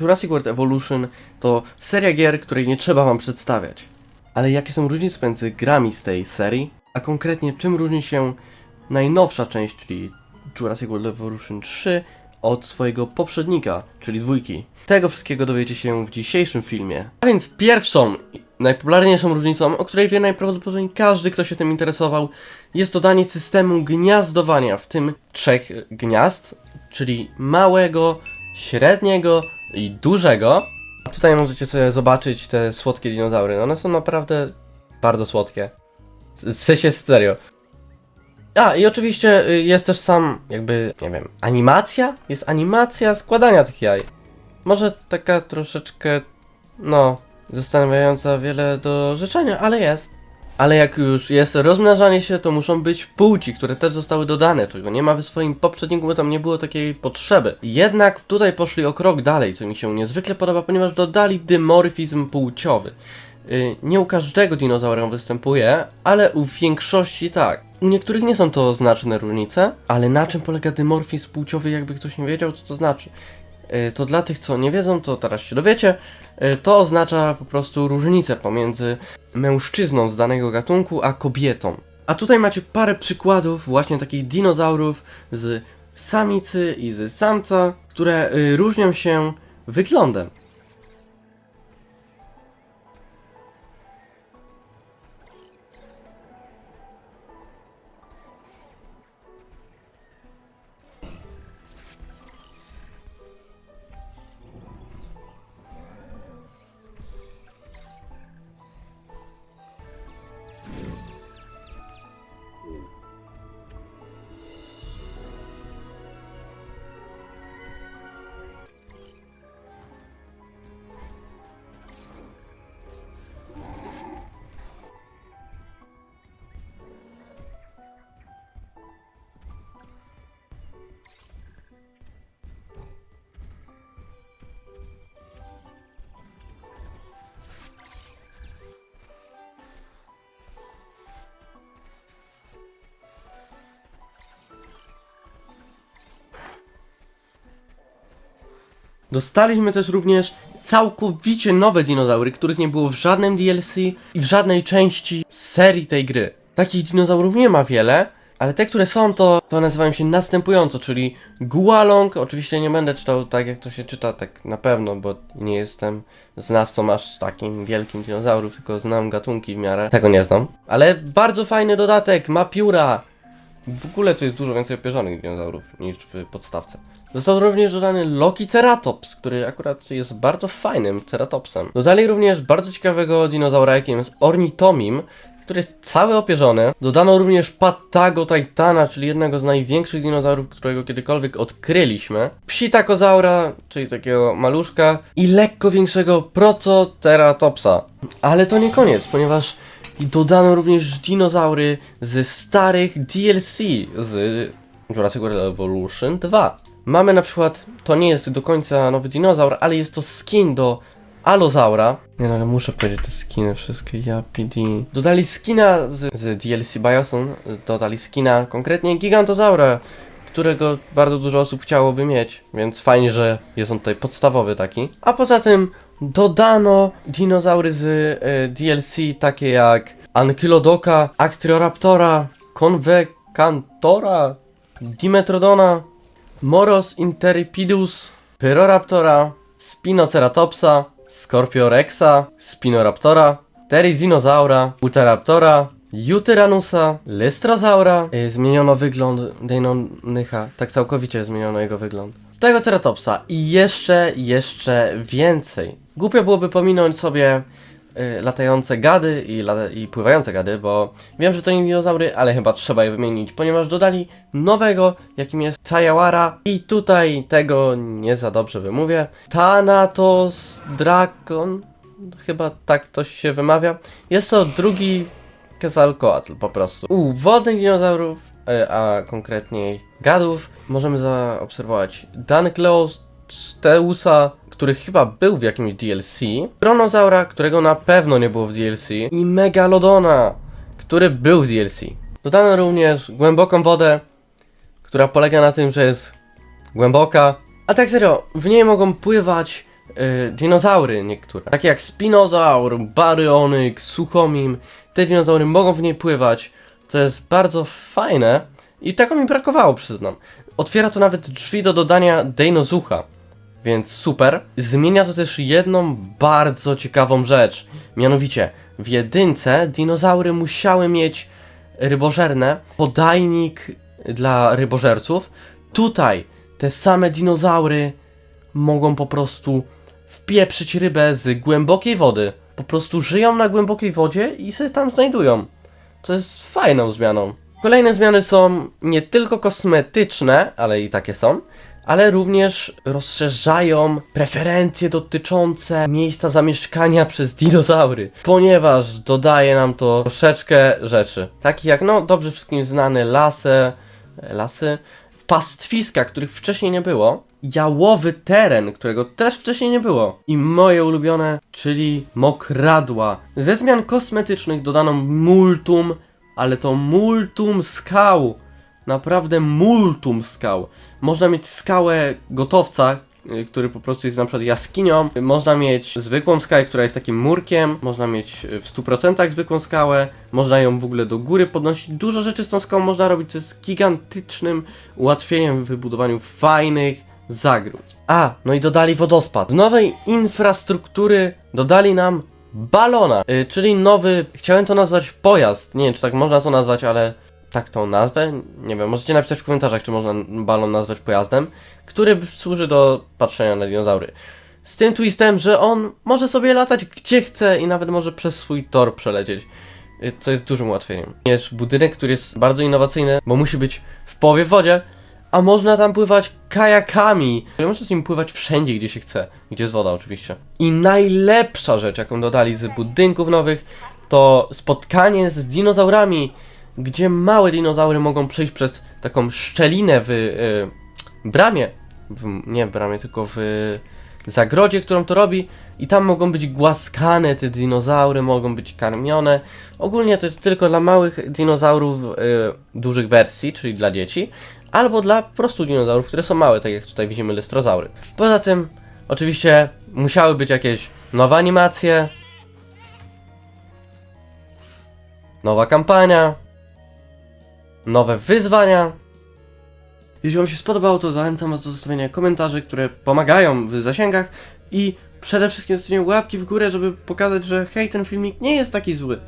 Jurassic World Evolution to seria gier, której nie trzeba wam przedstawiać. Ale jakie są różnice między grami z tej serii, a konkretnie czym różni się najnowsza część, czyli Jurassic World Evolution 3 od swojego poprzednika, czyli dwójki. Tego wszystkiego dowiecie się w dzisiejszym filmie. A więc pierwszą, najpopularniejszą różnicą, o której wie najprawdopodobniej każdy, kto się tym interesował, jest dodanie systemu gniazdowania, w tym trzech gniazd, czyli małego, średniego i dużego. Tutaj możecie sobie zobaczyć te słodkie dinozaury. One są naprawdę bardzo słodkie. W sensie serio. A, i oczywiście y, jest też sam, jakby, nie wiem, animacja? Jest animacja składania tych jaj. Może taka troszeczkę, no, zastanawiająca wiele do życzenia, ale jest. Ale jak już jest rozmnażanie się, to muszą być płci, które też zostały dodane, czego nie ma w swoim poprzedniku, bo tam nie było takiej potrzeby. Jednak tutaj poszli o krok dalej, co mi się niezwykle podoba, ponieważ dodali dymorfizm płciowy. Y, Nie u każdego dinozaura występuje, ale u większości tak. U niektórych nie są to znaczne różnice, ale na czym polega dymorfizm płciowy, jakby ktoś nie wiedział, co to znaczy. Y, To dla tych, co nie wiedzą, to teraz się dowiecie. Y, To oznacza po prostu różnicę pomiędzy mężczyzną z danego gatunku, a kobietą. A tutaj macie parę przykładów właśnie takich dinozaurów z samicy i z samca, które y, różnią się wyglądem. Dostaliśmy też również całkowicie nowe dinozaury, których nie było w żadnym DLC i w żadnej części serii tej gry. Takich dinozaurów nie ma wiele, ale te, które są, to, to nazywają się następująco, czyli Gualong. Oczywiście nie będę czytał tak, jak to się czyta, tak na pewno, bo nie jestem znawcą aż takim wielkim dinozaurów, tylko znam gatunki w miarę. Tego nie znam. Ale bardzo fajny dodatek, ma pióra. W ogóle tu jest dużo więcej opierzonych dinozaurów niż w podstawce. Został również dodany Loki Ceratops, który akurat jest bardzo fajnym ceratopsem. Dodali również bardzo ciekawego dinozaura, jakim jest Ornitomim, który jest cały opierzony. Dodano również Patago Titana, czyli jednego z największych dinozaurów, którego kiedykolwiek odkryliśmy. Psitakozaura, czyli takiego maluszka. I lekko większego Procoteratopsa. Ale to nie koniec, ponieważ dodano również dinozaury ze starych DLC z Jurassic World Evolution 2. Mamy na przykład, to nie jest do końca nowy dinozaur, ale jest to skin do Alozaura. Nie no, ale muszę powiedzieć te skiny wszystkie, ja PD. Dodali skina z, z DLC Bioson, dodali skina konkretnie Gigantozaura, którego bardzo dużo osób chciałoby mieć, więc fajnie, że jest on tutaj podstawowy taki. A poza tym dodano dinozaury z y, DLC takie jak Ankylodoka, Actyoraptora, Convecantora, Dimetrodona, Moros interripidus, Pyroraptora, Spinoceratopsa, Scorpiorexa, Spinoraptora, Terizinozaura, Uteraptora, Jutyranusa, Lystrozaura. Yy, zmieniono wygląd Deinonycha, tak całkowicie zmieniono jego wygląd. Z tego Ceratopsa i jeszcze, jeszcze więcej. Głupio byłoby pominąć sobie y, latające gady i, i pływające gady, bo wiem, że to nie dinozaury, ale chyba trzeba je wymienić, ponieważ dodali nowego, jakim jest Tayawara i tutaj tego nie za dobrze wymówię. Thanatos Drakon, chyba tak to się wymawia. Jest to drugi Quetzalcoatl po prostu. U wodnych dinozaurów, y, a konkretniej gadów, możemy zaobserwować Dankleosteusa, który chyba był w jakimś DLC, Bronozaura, którego na pewno nie było w DLC i Megalodona, który był w DLC. Dodano również głęboką wodę, która polega na tym, że jest głęboka, a tak serio, w niej mogą pływać y, dinozaury niektóre. Takie jak spinozaur, baryonyk, suchomim. Te dinozaury mogą w niej pływać, co jest bardzo fajne i tego mi brakowało, przyznam. Otwiera to nawet drzwi do dodania Deinozucha, więc super. Zmienia to też jedną bardzo ciekawą rzecz. Mianowicie, w jedynce dinozaury musiały mieć rybożerne podajnik dla rybożerców. Tutaj te same dinozaury mogą po prostu wpieprzyć rybę z głębokiej wody. Po prostu żyją na głębokiej wodzie i się tam znajdują. Co jest fajną zmianą. Kolejne zmiany są nie tylko kosmetyczne, ale i takie są, ale również rozszerzają preferencje dotyczące miejsca zamieszkania przez dinozaury, ponieważ dodaje nam to troszeczkę rzeczy, takich jak no dobrze wszystkim znane lasy, lasy, pastwiska, których wcześniej nie było, jałowy teren, którego też wcześniej nie było i moje ulubione, czyli mokradła. Ze zmian kosmetycznych dodano multum, ale to multum skał. Naprawdę multum skał. Można mieć skałę gotowca, y, który po prostu jest na przykład jaskinią. Można mieć zwykłą skałę, która jest takim murkiem. Można mieć y, w 100% zwykłą skałę. Można ją w ogóle do góry podnosić. Dużo rzeczy z tą skałą można robić, co jest gigantycznym ułatwieniem w wybudowaniu fajnych zagród. A, no i dodali wodospad. Z nowej infrastruktury dodali nam balona, y, czyli nowy, chciałem to nazwać pojazd. Nie wiem, czy tak można to nazwać, ale tak tą nazwę. Nie wiem, możecie napisać w komentarzach, czy można balon nazwać pojazdem, który służy do patrzenia na dinozaury. Z tym twistem, że on może sobie latać gdzie chce i nawet może przez swój tor przelecieć. y, Co jest dużym ułatwieniem. Jest budynek, który jest bardzo innowacyjny, bo musi być w połowie w wodzie, a można tam pływać kajakami. Można z nim pływać wszędzie, gdzie się chce. Gdzie jest woda, oczywiście. I najlepsza rzecz, jaką dodali z budynków nowych, to spotkanie z dinozaurami, gdzie małe dinozaury mogą przejść przez taką szczelinę w y, bramie. W, nie w bramie, tylko w zagrodzie, którą to robi. I tam mogą być głaskane te dinozaury, mogą być karmione. Ogólnie to jest tylko dla małych dinozaurów y, dużych wersji, czyli dla dzieci albo dla prostu dinozaurów, które są małe, tak jak tutaj widzimy lystrozaury. Poza tym, oczywiście, musiały być jakieś nowe animacje, nowa kampania, nowe wyzwania. Jeśli Wam się spodobało, to zachęcam Was do zostawienia komentarzy, które pomagają w zasięgach i przede wszystkim zostawienia łapki w górę, żeby pokazać, że hej, ten filmik nie jest taki zły.